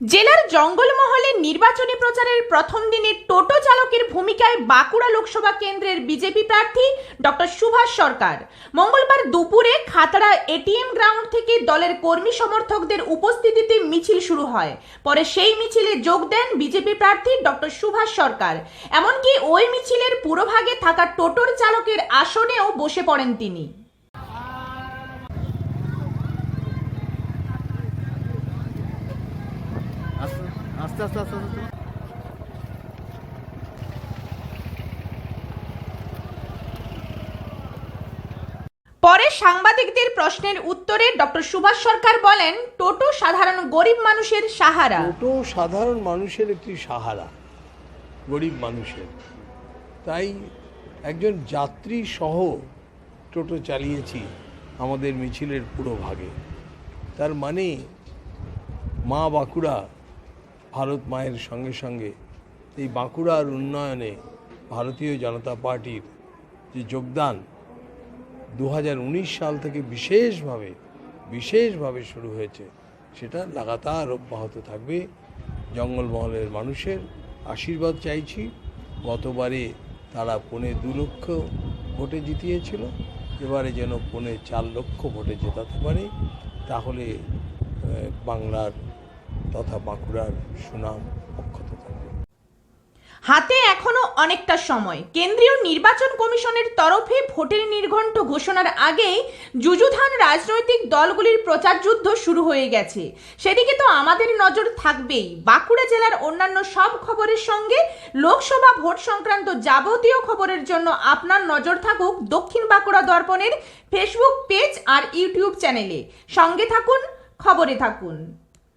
জেলার জঙ্গলমহলে নির্বাচনী প্রচারের প্রথম দিনে টোটো চালকের ভূমিকায় বাঁকুড়া লোকসভা কেন্দ্রের বিজেপি প্রার্থী ডক্টর সুভাষ সরকার। মঙ্গলবার দুপুরে খাতড়া এটিএম গ্রাউন্ড থেকে দলের কর্মী সমর্থকদের উপস্থিতিতে মিছিল শুরু হয়। পরে সেই মিছিলে যোগ দেন বিজেপি প্রার্থী ডক্টর সুভাষ সরকার। এমনকি ওই মিছিলের পুরোভাগে থাকা টোটোর চালকের আসনেও বসে পড়েন তিনি। আস্তে আস্তে আস্তে আস্তে পরে সাংবাদিকদের প্রশ্নের উত্তরে ডক্টর সুভাষ সরকার বলেন টোটো সাধারণ গরিব মানুষের সাহারা। টোটো সাধারণ মানুষের একটি সাহারা গরিব মানুষের। তাই একজন যাত্রী সহ টোটো চালিয়েছি আমাদের মিছিলের পুরো ভাগে। তার মানে মা বাঁকুড়া ভারত মায়ের সঙ্গে সঙ্গে এই বাঁকুড়ার উন্নয়নে ভারতীয় জনতা পার্টির যে যোগদান দু হাজার উনিশ সাল থেকে বিশেষভাবে বিশেষভাবে শুরু হয়েছে, সেটা লাগাতার অব্যাহত থাকবে। জঙ্গলমহলের মানুষের আশীর্বাদ চাইছি। গতবারে তারা পৌনে দু লক্ষ ভোটে জিতিয়েছিল। এবারে যেন পৌনে চার লক্ষ ভোটে জেতাতে পারে, তাহলে বাংলার তথা বাঁকুড়ার সুনাম অক্ষত থাকবে হাতে এখনও অনেকটা সময়। কেন্দ্রীয় নির্বাচন কমিশনের তরফে ভোটের নির্ঘণ্ট ঘোষণার আগেই যুযুধান রাজনৈতিক দলগুলির প্রচার যুদ্ধ শুরু হয়ে গেছে। সেদিকে তো আমাদের নজর থাকবেই। বাঁকুড়া জেলার অন্যান্য সব খবরের সঙ্গে লোকসভা ভোট সংক্রান্ত যাবতীয় খবরের জন্য আপনার নজর থাকুক দক্ষিণ বাঁকুড়া দর্পণের ফেসবুক পেজ আর ইউটিউব চ্যানেলে। সঙ্গে থাকুন, খবরে থাকুন।